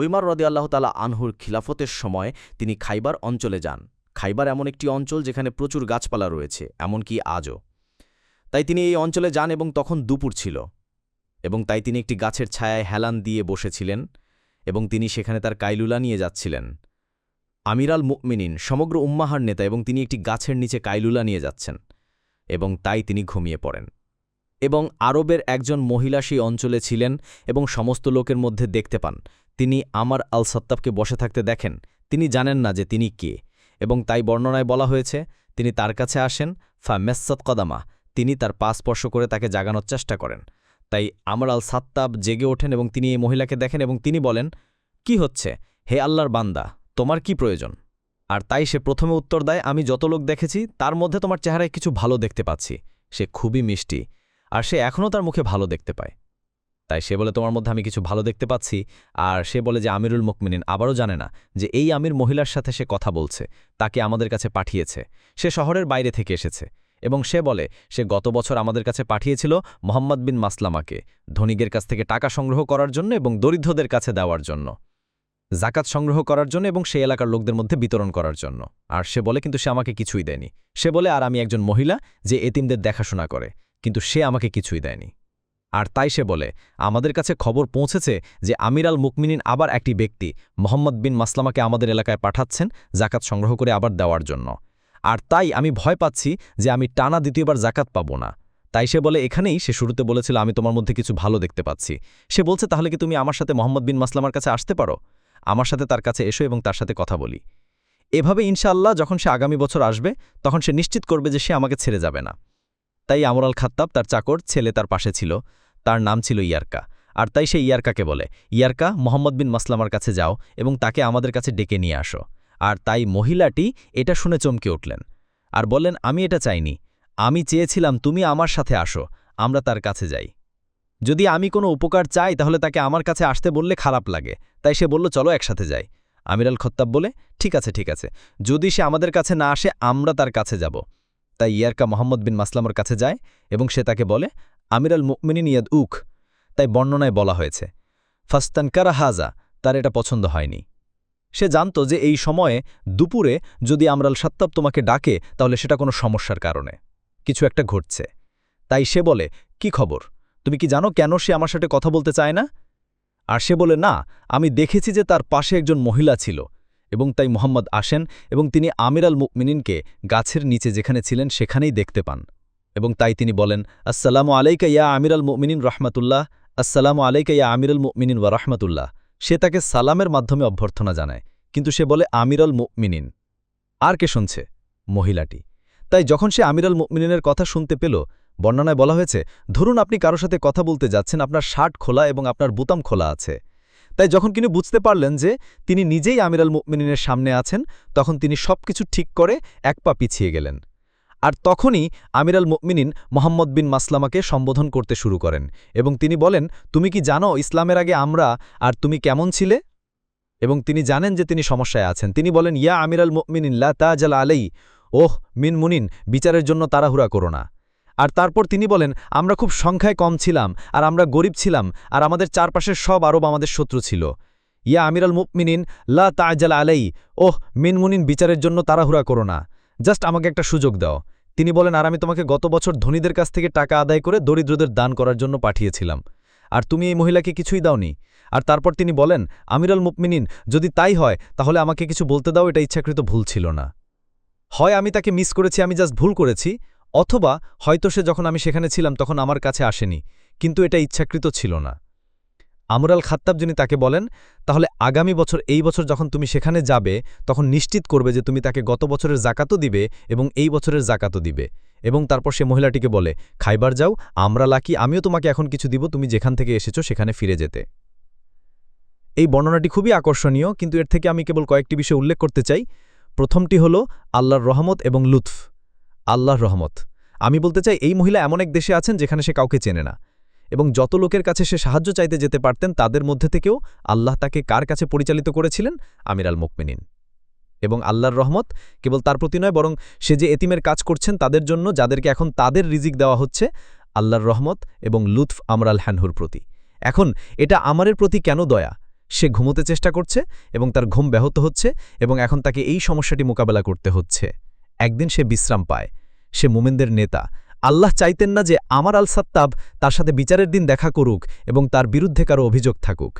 উইমার রদি আল্লাহ তালা আনহুর খিলাফতের সময় তিনি খাইবার অঞ্চলে যান। খাইবার এমন একটি অঞ্চল যেখানে প্রচুর গাছপালা রয়েছে, এমনকি আজও। তাই তিনি এই অঞ্চলে যান এবং তখন দুপুর ছিল এবং তাই তিনি একটি গাছের ছায়ায় হেলান দিয়ে বসেছিলেন এবং তিনি সেখানে তার কাইলুলা নিয়ে যাচ্ছিলেন। আমিরাল মুকমিনিন সমগ্র উম্মাহার নেতা এবং তিনি একটি গাছের নিচে কাইলুলা নিয়ে যাচ্ছেন এবং তাই তিনি ঘুমিয়ে পড়েন। এবং আরবের একজন মহিলা সেই অঞ্চলে ছিলেন এবং সমস্ত লোকের মধ্যে দেখতে পান। তিনি আমার আল সত্তাবকে বসে থাকতে দেখেন। তিনি জানেন না যে তিনি কে। এবং তাই বর্ণনায় বলা হয়েছে, তিনি তার কাছে আসেন ফা মেসসত কদামা, তিনি তার পা স্পর্শ করে তাকে জাগানোর চেষ্টা করেন। তাই আমর আল সাত্তাব জেগে ওঠেন এবং তিনি এই মহিলাকে দেখেন এবং তিনি বলেন, কি হচ্ছে? হে আল্লাহর বান্দা, তোমার কি প্রয়োজন? আর তাই সে প্রথমে উত্তর দেয়, আমি যত লোক দেখেছি, তার মধ্যে তোমার চেহারায় কিছু ভালো দেখতে পাচ্ছি। সে খুবই মিষ্টি। আর সে এখনও তার মুখে ভালো দেখতে পায়। তাই সে বলে, তোমার মধ্যে আমি কিছু ভালো দেখতে পাচ্ছি। আর সে বলে যে, আমিরুল মুকমিনিন। আবারও জানে না যে এই আমির মহিলার সাথে সে কথা বলছে, তাকে আমাদের কাছে পাঠিয়েছে। সে শহরের বাইরে থেকে এসেছে এবং সে বলে, সে গত বছর আমাদের কাছে পাঠিয়েছিল মোহাম্মদ বিন মাসলামাকে ধনিকের কাছ থেকে টাকা সংগ্রহ করার জন্য এবং দরিদ্রদের কাছে দেওয়ার জন্য জাকাত সংগ্রহ করার জন্য এবং সেই এলাকার লোকদের মধ্যে বিতরণ করার জন্য। আর সে বলে, কিন্তু সে আমাকে কিছুই দেয়নি। সে বলে, আর আমি একজন মহিলা যে এতিমদের দেখাশোনা করে। কিন্তু সে আমাকে কিছুই দেয়নি। আর তাই সে বলে, আমাদের কাছে খবর পৌঁছেছে যে আমির আল মুকমিনিন আবার একটি ব্যক্তি, মোহাম্মদ বিন মাসলামাকে আমাদের এলাকায় পাঠাচ্ছেন জাকাত সংগ্রহ করে আবার দেওয়ার জন্য। আর তাই আমি ভয় পাচ্ছি যে আমি টানা দ্বিতীয়বার জাকাত পাব না। তাই সে বলে, এখানেই সে শুরুতে বলেছিল, আমি তোমার মধ্যে কিছু ভালো দেখতে পাচ্ছি। সে বলছে, তাহলে কি তুমি আমার সাথে মোহাম্মদ বিন মাসলামার কাছে আসতে পারো? আমার সাথে তার কাছে এসো এবং তার সাথে কথা বলি। এভাবে ইনশাআল্লাহ যখন সে আগামী বছর আসবে, তখন সে নিশ্চিত করবে যে সে আমাকে ছেড়ে যাবে না। তাই আমরাল খাত্তাব তার চাকর, ছেলে তার পাশে ছিল। তার নাম ছিল ইয়ারকা। আর তাই সে ইয়ারকাকে বলে, ইয়ারকা, মোহাম্মদ বিন মাসলামার কাছে যাও এবং তাকে আমাদের কাছে ডেকে নিয়ে আসো। আর তাই মহিলাটি এটা শুনে চমকে উঠলেন। আর বললেন, আমি এটা চাইনি। আমি চেয়েছিলাম তুমি আমার সাথে আসো, আমরা তার কাছে যাই। যদি আমি কোনো উপকার চাই তাহলে তাকে আমার কাছে আসতে বললে খারাপ লাগে। তাই সে বলল, চলো একসাথে যাই। আমিরাল খত্তাব বলে, ঠিক আছে ঠিক আছে। যদি সে আমাদের কাছে না আসে, আমরা তার কাছে যাব। তাই ইয়ারকা মোহাম্মদ বিন মাসলামর কাছে যায় এবং সে তাকে বলে, আমিরাল মুকমিনিন ইয়াদ উখ তাই বর্ণনায় বলা হয়েছে ফাস্তানকারা হাজা, তার এটা পছন্দ হয়নি। সে জানত যে এই সময়ে দুপুরে যদি আমরাল সাত্তাব তোমাকে ডাকে, তাহলে সেটা কোনো সমস্যার কারণে। কিছু একটা ঘটছে। তাই সে বলে, কি খবর? তুমি কি জানো কেন সে আমার সাথে কথা বলতে চায় না? আর সে বলে, না, আমি দেখেছি যে তার পাশে একজন মহিলা ছিল। এবং তাই মোহাম্মদ আসেন এবং তিনি আমিরাল মুকমিনিনকে গাছের নিচে যেখানে ছিলেন সেখানেই দেখতে পান। এবং তাই তিনি বলেন, আসসালামু আলাইকা ইয়া আমিরাল মুমিনিন রহমাতুল্লাহ, আসসালামু আলাইকা ইয়া আমিরাল মুমিনিন ওয়া রহমাতুল্লাহ। সে তাকে সালামের মাধ্যমে অভ্যর্থনা জানায়, কিন্তু সে বলে, আমিরাল মুমিনিন। আর কে শুনছে? মহিলাটি। তাই যখন সে আমিরাল মুমিনিনের কথা শুনতে পেল, বর্ণনায় বলা হয়েছে, ধরুন আপনি কারও সাথে কথা বলতে যাচ্ছেন, আপনার শার্ট খোলা এবং আপনার বুতাম খোলা আছে। তাই যখন তিনি বুঝতে পারলেন যে তিনি নিজেই আমিরাল মুমিনিনের সামনে আছেন, তখন তিনি সবকিছু ঠিক করে এক পা পিছিয়ে গেলেন। আর তখনই আমিরাল মুমিনিন মোহাম্মদ বিন মাসলামাকে সম্বোধন করতে শুরু করেন এবং তিনি বলেন, তুমি কি জানো ইসলামের আগে আমরা আর তুমি কেমন ছিলে? এবং তিনি জানেন যে তিনি সমস্যায় আছেন। তিনি বলেন, ইয়া আমিরাল মুমিনিন লা তাজাল আলাই। ওহ, মিন মুনিন, বিচারের জন্য তাড়াহুড়া করো না। আর তারপর তিনি বলেন, আমরা খুব সংখ্যায় কম ছিলাম, আর আমরা গরিব ছিলাম, আর আমাদের চারপাশের সব আরব আমাদের শত্রু ছিল। ইয়া আমিরাল মুমিনিন, লা তাজাল আলাই, ওহ মিনমুনিন বিচারের জন্য তাড়াহুড়া করো না। জাস্ট আমাকে একটা সুযোগ দাও। তিনি বলেন, আর আমি তোমাকে গত বছর ধনীদের কাছ থেকে টাকা আদায় করে দরিদ্রদের দান করার জন্য পাঠিয়েছিলাম, আর তুমি এই মহিলাকে কিছুই দাওনি। আর তারপর তিনি বলেন, আমিরাল মুকমিনিন যদি তাই হয়, তাহলে আমাকে কিছু বলতে দাও, এটা ইচ্ছাকৃত ভুল ছিল না। হয় আমি তাকে মিস করেছি, আমি জাস্ট ভুল করেছি অথবা হয়তো সে যখন আমি সেখানে ছিলাম তখন আমার কাছে আসেনি, কিন্তু এটা ইচ্ছাকৃত ছিল না। আমরাল খাত্তাব যিনি তাকে বলেন, তাহলে আগামী বছর এই বছর যখন তুমি সেখানে যাবে, তখন নিশ্চিত করবে যে তুমি তাকে গত বছরের জাকাতও দিবে এবং এই বছরের জাকাতও দিবে। এবং তারপর সে মহিলাটিকে বলে, খাইবার যাও, আমরা লাকি, আমিও তোমাকে এখন কিছু দিব, তুমি যেখান থেকে এসেছ সেখানে ফিরে যেতে। এই বর্ণনাটি খুবই আকর্ষণীয়, কিন্তু এর থেকে আমি কেবল কয়েকটি বিষয় উল্লেখ করতে চাই। প্রথমটি হল আল্লাহর রহমত এবং লুৎফ। আল্লাহর রহমত। আমি বলতে চাই, এই মহিলা এমন এক দেশে আছেন যেখানে সে কাউকে চেনে না। এবং যত লোকের কাছে সে সাহায্য চাইতে যেতে পারতেন, তাদের মধ্যে থেকেও আল্লাহ তাকে কার কাছে পরিচালিত করেছিলেন? আমির আল মুকমিনিন। এবং আল্লাহর রহমত কেবল তার প্রতি নয়, বরং সে যে এতিমের কাজ করছেন তাদের জন্য, যাদেরকে এখন তাদের রিজিক দেওয়া হচ্ছে, আল্লাহর রহমত এবং লুৎফ আমরাল হ্যানহুর প্রতি। এখন এটা আমারের প্রতি কেন দয়া? সে ঘুমোতে চেষ্টা করছে এবং তার ঘুম ব্যাহত হচ্ছে এবং এখন তাকে এই সমস্যাটি মোকাবেলা করতে হচ্ছে। একদিন সে বিশ্রাম পায়। সে মোমেনদের নেতা। আল্লাহ চাইতেন না যে আমার আল সাত্তাব তার সাথে বিচারের দিন দেখা করুক এবং তার বিরুদ্ধে কারও অভিযোগ থাকুক।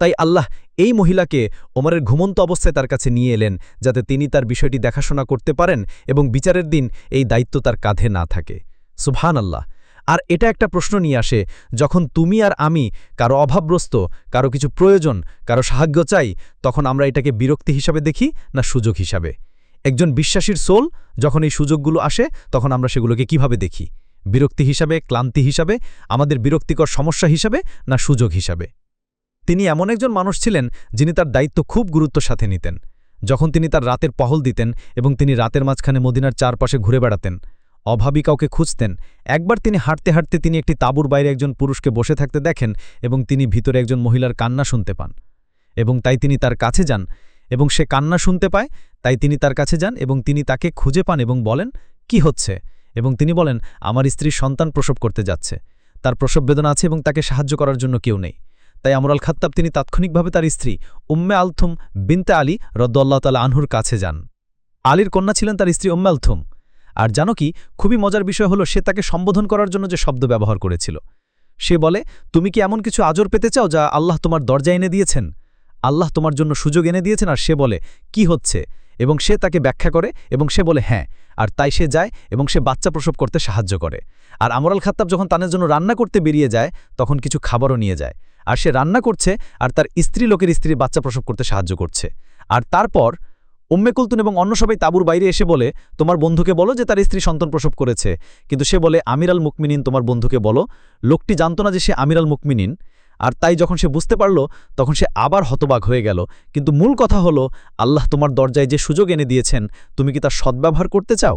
তাই আল্লাহ এই মহিলাকে ওমরের ঘুমন্ত অবস্থায় তার কাছে নিয়ে এলেন যাতে তিনি তার বিষয়টি দেখাশোনা করতে পারেন এবং বিচারের দিন এই দায়িত্ব তার কাঁধে না থাকে। সুভান আল্লাহ আর এটা একটা প্রশ্ন নিয়ে আসে, যখন তুমি আর আমি কারও অভাবগ্রস্ত, কারও কিছু প্রয়োজন, কারও সাহায্য চাই, তখন আমরা এটাকে বিরক্তি হিসাবে দেখি না সুযোগ হিসাবে? একজন বিশ্বাসীর সোল যখন এই সুযোগগুলো আসে, তখন আমরা সেগুলোকে কীভাবে দেখি? বিরক্তি হিসাবে, ক্লান্তি হিসাবে, আমাদের বিরক্তিকর সমস্যা হিসাবে, না সুযোগ হিসাবে? তিনি এমন একজন মানুষ ছিলেন, যিনি তার দায়িত্ব খুব গুরুত্ব সাথে নিতেন। যখন তিনি তার রাতের পহল দিতেন এবং তিনি রাতের মাঝখানে মদিনার চারপাশে ঘুরে বেড়াতেন, অভাবী কাউকে খুঁজতেন, একবার তিনি হাঁটতে হাঁটতে তিনি একটি তাঁবুর বাইরে একজন পুরুষকে বসে থাকতে দেখেন এবং তিনি ভিতরে একজন মহিলার কান্না শুনতে পান। এবং তাই তিনি তার কাছে যান এবং সে কান্না শুনতে পায়, তাই তিনি তার কাছে যান এবং তিনি তাকে খুঁজে পান এবং বলেন, কি হচ্ছে? এবং তিনি বলেন, আমার স্ত্রী সন্তান প্রসব করতে যাচ্ছে। তার প্রসব বেদনা আছে এবং তাকে সাহায্য করার জন্য কেউ নেই। তাই আমরাল খাত্তাব তিনি তাৎক্ষণিকভাবে তার স্ত্রী উম্মে আলথুম বিনতে আলী রদ্দাল্লাহ তালা আনহুর কাছে যান। আলীর কন্যা ছিলেন তার স্ত্রী উম্মে আলথুম। আর জানো কি, খুবই মজার বিষয় হলো, সে তাকে সম্বোধন করার জন্য যে শব্দ ব্যবহার করেছিল। সে বলে, তুমি কি এমন কিছু আজর পেতে চাও যা আল্লাহ তোমার দরজা এনে দিয়েছেন? আল্লাহ তোমার জন্য সুযোগ এনে দিয়েছেন আর সে বলে, কি হচ্ছে? এবং সে তাকে ব্যাখ্যা করে এবং সে বলে হ্যাঁ। আর তাই সে যায় এবং সে বাচ্চা প্রসব করতে সাহায্য করে। আর আমরাল খাত্তাব যখন তানের জন্য রান্না করতে বেরিয়ে যায়, তখন কিছু খাবারও নিয়ে যায়। আর সে রান্না করছে আর তার স্ত্রী লোকের স্ত্রী বাচ্চা প্রসব করতে সাহায্য করছে। আর তারপর উম্মে কুলতুন এবং অন্য সবাই তাবুর বাইরে এসে বলে, তোমার বন্ধুকে বলো যে তার স্ত্রী সন্তান প্রসব করেছে। কিন্তু সে বলে আমিরাল মুকমিনিন, তোমার বন্ধুকে বলো। লোকটি জানত না যে সে আমিরাল মুকমিনিন। আর তাই যখন সে বুঝতে পারল, তখন সে আবার হতবাক হয়ে গেল। কিন্তু মূল কথা হলো, আল্লাহ তোমার দরজায় যে সুযোগ এনে দিয়েছেন, তুমি কি তার সদ্ব্যবহার করতে চাও?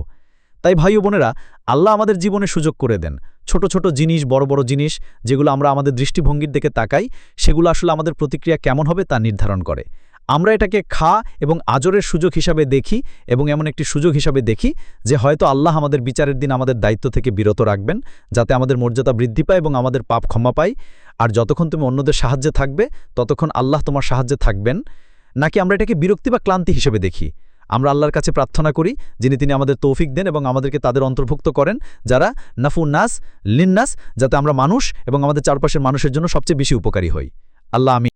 তাই ভাই বোনেরা, আল্লাহ আমাদের জীবনে সুযোগ করে দেন। ছোট ছোট জিনিস, বড় বড় জিনিস, যেগুলো আমরা আমাদের দৃষ্টিভঙ্গির দিকে তাকাই, সেগুলো আসলে আমাদের প্রতিক্রিয়া কেমন হবে তা নির্ধারণ করে। আমরা এটাকে খা এবং আজরের সুযোগ হিসাবে দেখি এবং এমন একটি সুযোগ হিসাবে দেখি যে হয়তো আল্লাহ আমাদের বিচারের দিন আমাদের দায়িত্ব থেকে বিরত রাখবেন, যাতে আমাদের মর্যাদা বৃদ্ধি পায় এবং আমাদের পাপ ক্ষমা পায়। আর যতক্ষণ তুমি অন্যদের সাহায্যে থাকবে, ততক্ষণ আল্লাহ তোমার সাহায্যে থাকবেন। নাকি আমরা এটাকে বিরক্তি বা ক্লান্তি হিসেবে দেখি? আমরা আল্লাহর কাছে প্রার্থনা করি, যিনি তিনি আমাদের তৌফিক দেন এবং আমাদেরকে তাদের অন্তর্ভুক্ত করেন, যারা নাফু নাস লিন্নাস, যাতে আমরা মানুষ এবং আমাদের চারপাশের মানুষের জন্য সবচেয়ে বেশি উপকারী হই। আল্লাহ আমি